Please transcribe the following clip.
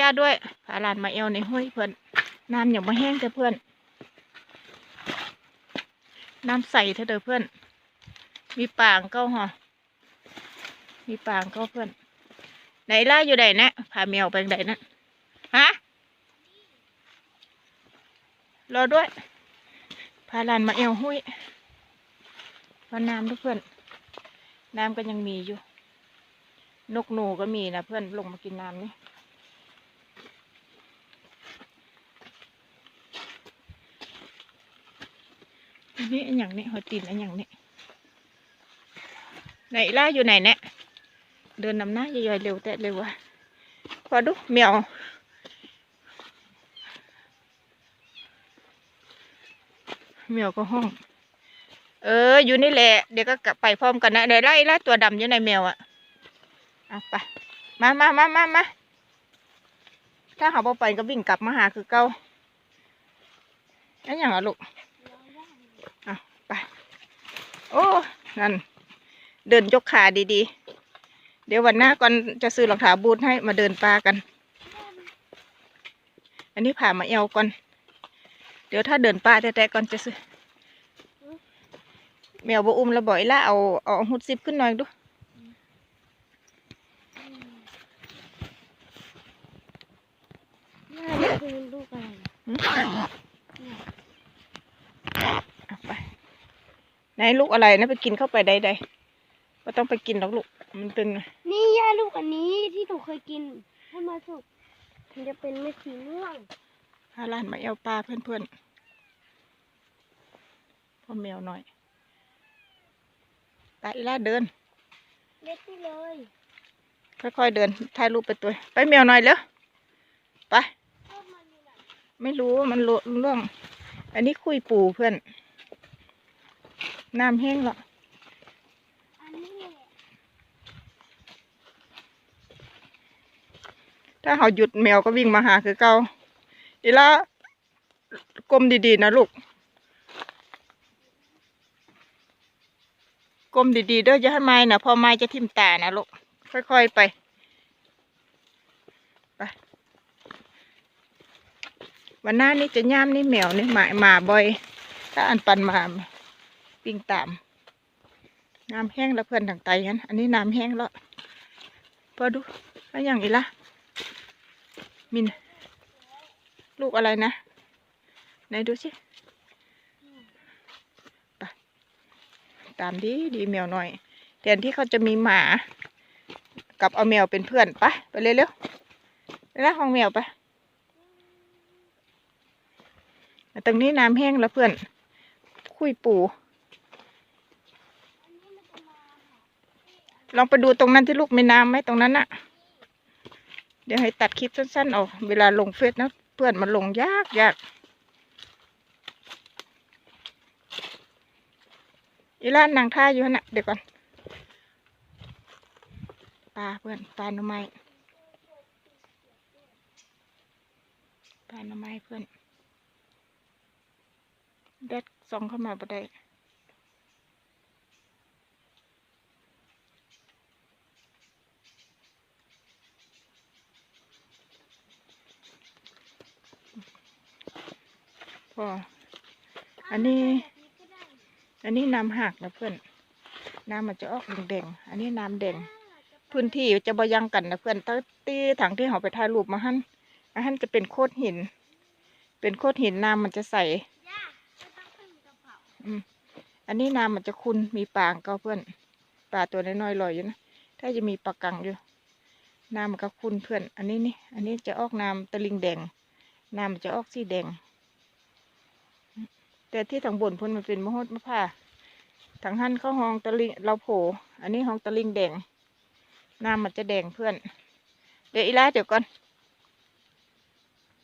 ญาตด้วยพาหลานมาเอวในห้วยเพื่อนน้ำอย่างมาแห้งแต่เพื่อน น้ำใสเถอะเด้อเพื่อน มีป่างเก้าหอมีป่างเก้าเพื่อน ไหนล่าอยู่ไหนนะพาเมียวไปไหนนะฮะรอด้วย พาหลานมาเอวห้วยว่าน้ำทุกเพื่อน น้ำก็ยังมีอยู่ นกหนูก็มีนะเพื่อนลงมากินน้ำนี่ นนี้อันอย่างนี้หัวตีนอันอย่างนี้ไหนล่าอยู่ไหนเนี่ยเดินนำหน้าย่อยๆเร็วแต่เร็วว่ะพอดูเหมียวเหมียวก็ห้อง เออ อยู่นี่แหละ เดี๋ยวก็กลับไปพร้อมกันนะเดี๋ยวไล่ไล่ตัวดำอยู่ในแมวอะเอาไปมามามามามาถ้าเขาบอไปก็วิ่งกลับมาหาคือเก่าอันอย่างอะลูกเอาไป โอ้นั่น เดินยกขาดีๆ เดี๋ยววันหน้าก่อนจะซื้อรองเท้าบูทให้มาเดินป่ากัน อันนี้ผ่ามาเอวก่อน เดี๋ยวถ้าเดินป่าแต่ๆก่อนจะซื้อแมวบ่อุ้มแล้วบ่อยละเอาเอาหุดซิบขึ้นหน่อยดูน่าจะคือลูกอะไร หึเอาไป ไหนลูกอะไรนะไปกินเข้าไปได้ได้ก็ต้องไปกินหรอกลูก มันเป็นนี่ย่าลูกอันนี้ที่หนูเคยกินให้มาสุกมันจะเป็นเม็ดสีม่วงพาหลานมาเอวปลาเพื่อนๆพ่อแมวหน่อยไปละเดินเล็ดนี่เลย ค่อยๆเดินถ่ายรูปไปตัว ไปแมวหน่อยเร็วไปชอบมันอยู่ไหนไม่รู้ว่ามันรู้เรื่องอันนี้คุยปูเพื่อน น้ำแห้งละอันนี้แหละถ้าเขาหยุดแมวก็วิ่งมาหาคือเกาอีละกลมดีๆนะลูกกลมดีๆเด้ออย่าให้ไม้นะพอไม้จะทิ่มตานะลูกค่อยๆไปไปวันหน้านี่จะย่ามนี่แมวนี่หมาหมาบ่อย ถ้าอันปันมา วิ่งตาม น้ำแห้งแล้วเพื่อนทางไตฮันอันนี้น้ำแห้งแล้วพอดูว่าอย่างอีละมิน ลูกอะไรนะ ไหนดูสิไปตามดีดีแมวหน่อยแทนที่เขาจะมีหมา กับเอาแมวเป็นเพื่อนไปไปเร็วๆไปละห้องแมวไปตรงนี้น้ำแห้งแล้วเพื่อน คุยปู ลองไปดูตรงนั้นที่ลูกมีน้ำไหมตรงนั้นน่ะเดี๋ยวให้ตัดคลิปสั้นๆออกเวลาลงเฟซนะเพื่อนมันลงยากยากอีล่านนางท่าอยู่นะเดี๋ยวก่อนปลาเพื่อนปลาหน่อไม้ปลาหน่อไม้เพื่อนแดดส่องเข้ามาบ่ได้ พอ อันนี้ อันนี้น้ำหักนะเพื่อน น้ำมันจะออกแดงๆ อันนี้น้ำแดง พื้นที่จะบยังกันนะเพื่อนตั้งตีถังที่เขาไปถ่ายรูปมาหั่นอันหั่นจะเป็นโคดหิน เป็นโคดหินน้ำมันจะใสอืมอันนี้น้ำมันจะคุณมีปลางก็เพื่อน ปลาตัวน้อยๆลอยอยู่นะ ถ้าจะมีปลากังอยู่ น้ำมันก็คุณเพื่อน อันนี้นี่ อันนี้จะออกน้ำตะลิงแดง น้ำมันจะออกสีแดง แต่ที่ทางบนพุ่นมันเป็นมะฮดมะพร้าทางหั่นเข้าห้องตะลิงเราโผอันนี้ห้องตะลิงแดงน้ำมันจะแดงเพื่อน เดี๋ยวอีลาเดี๋ยวก่อน